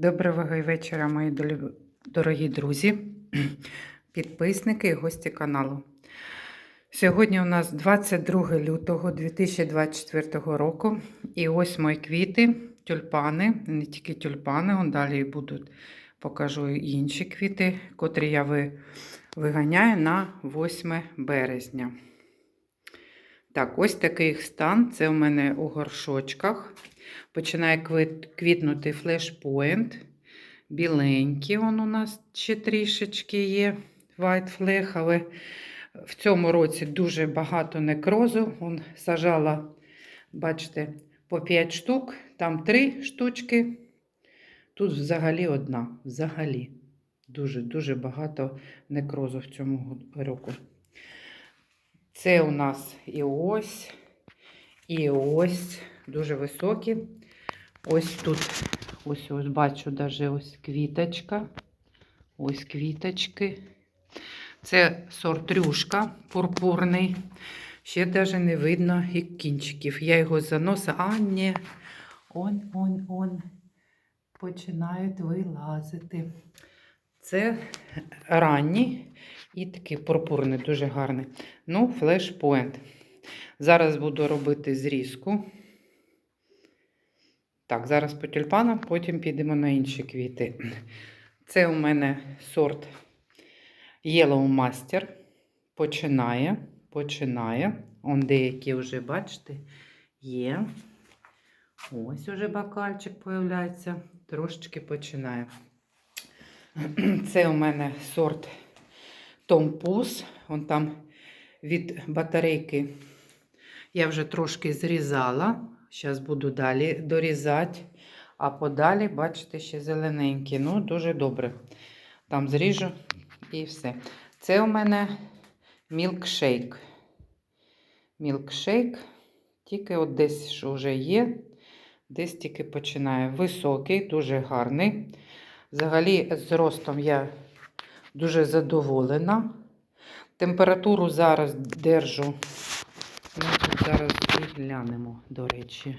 Доброго вечора, мої дорогі друзі, підписники і гості каналу. Сьогодні у нас 22 лютого 2024 року. І ось мої квіти, тюльпани, не тільки тюльпани, далі будуть, покажу інші квіти, котрі я ви- виганяю на 8 березня. Так, ось такий стан. Це у мене у горшочках. Починає квітнути флешпоінт. Біленький он у нас ще трішечки є. White flag, але в цьому році дуже багато некрозу. Он сажала, бачите, по 5 штук, там 3 штучки. Тут взагалі одна. Взагалі. Дуже-дуже багато некрозу в цьому року. Це у нас і ось, і ось дуже високі. Ось тут, ось ось бачу, даже ось квіточка. Ось квіточки. Це сорт рюшка пурпурний. Ще навіть не видно і кінчиків. Я його заносила, а ні. Он, он, он. Починають вилазити. Це ранні і такий пурпурний, дуже гарний. Ну, флешпоінт. Зараз буду робити зрізку. Так, зараз по тюльпанам, потім підемо на інші квіти. Це у мене сорт Yellow Master. Починає, починає. Он деякі вже, бачите, є. Ось уже бокальчик появляється. Трошечки починає. Це у мене сорт Том Пус. Вон там від батарейки я вже трошки зрізала. Зараз буду далі дорізати. А подалі, бачите, ще зелененькі. Ну, дуже добре. Там зріжу і все. Це у мене мілкшейк. Мілкшейк. Тільки от десь вже є. Десь тільки починає. Високий, дуже гарний. Взагалі, з ростом я задоволена. Температуру зараз держу. Значить, зараз і глянемо, до речі.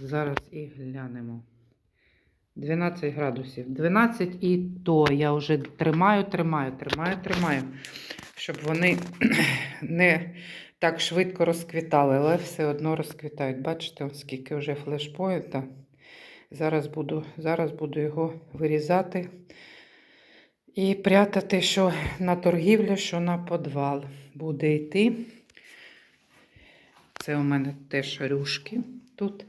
Зараз і глянемо. 12 градусів. 12 і то я вже тримаю, тримаю, тримаю, тримаю, щоб вони не так швидко розквітали, але все одно розквітають. Бачите, ось скільки вже флешпоінта. Зараз буду, зараз буду його вирізати і прятати, що на торгівлю, що на подвал буде йти. Це у мене теж рюшки тут.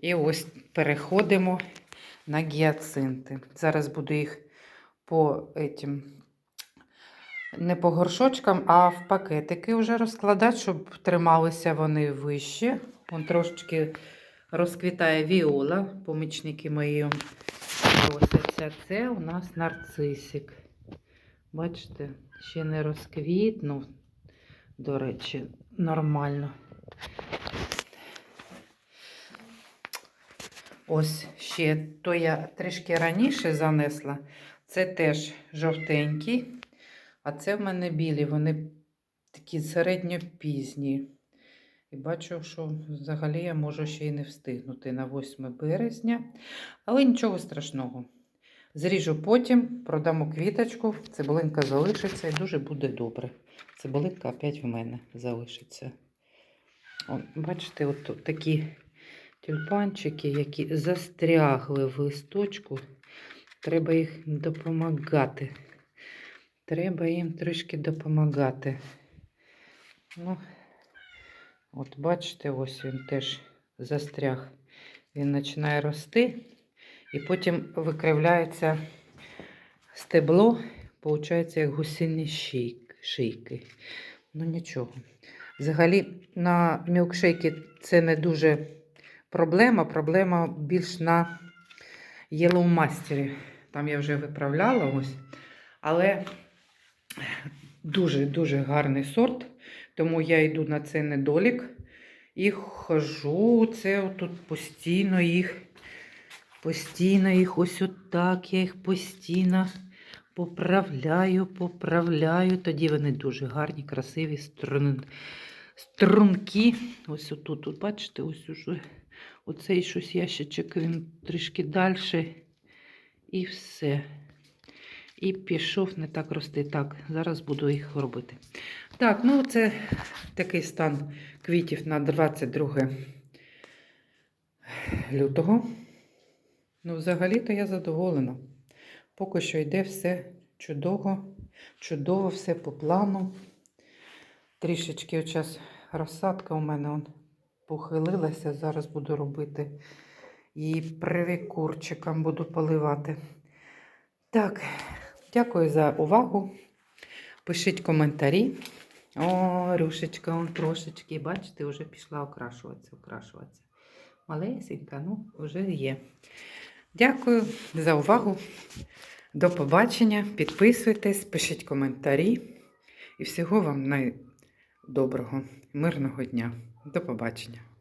І ось переходимо на гіацинти. Зараз буду їх по этим, не по горшочкам, а в пакетики вже розкладати, щоб трималися вони вище. Вон трошечки розквітає віола, помічники мої. Це, це у нас нарцисик. Бачите, ще не розквітнув. До речі, нормально. Ось ще то я трішки раніше занесла. Це теж жовтенький, а це в мене білі, вони такі середньопізні. І бачу, що взагалі я можу ще й не встигнути на 8 березня. Але нічого страшного. Зріжу потім, продамо квіточку, цибулинка залишиться і дуже буде добре. Цибулинка опять в мене залишиться. О, бачите, от такі тюльпанчики, які застрягли в листочку. Треба їх допомагати. Треба їм трішки допомагати. Ну, от бачите, ось він теж застряг. Він починає рости, і потім викривляється стебло, виходить, як гусині шийки. Ну нічого. Взагалі, на мілкшейки це не дуже проблема. Проблема більш на Yellow. Там я вже виправляла ось. Але дуже-дуже гарний сорт. Тому я йду на цей недолік і хожу. Це тут постійно їх. Постійно їх ось отак. Я їх постійно поправляю, поправляю. Тоді вони дуже гарні, красиві, струн... стрункі. Ось отут, тут, бачите, ось уже Оцей щось ящичок, він трішки далі. І все. І пішов не так рости. Так, зараз буду їх робити. Так, ну це такий стан квітів на 22 лютого. Ну, взагалі-то я задоволена. Поки що йде все чудово, чудово, все по плану. Трішечки час розсадка у мене он похилилася. Зараз буду робити і привікурчиком буду поливати. Так, дякую за увагу. Пишіть коментарі. О, рюшечка, он трошечки, бачите, вже пішла окрашуватися, окрашуватися. Малесенька, ну, вже є. Дякую за увагу. До побачення. Підписуйтесь, пишіть коментарі. І всього вам найдоброго, мирного дня. До побачення.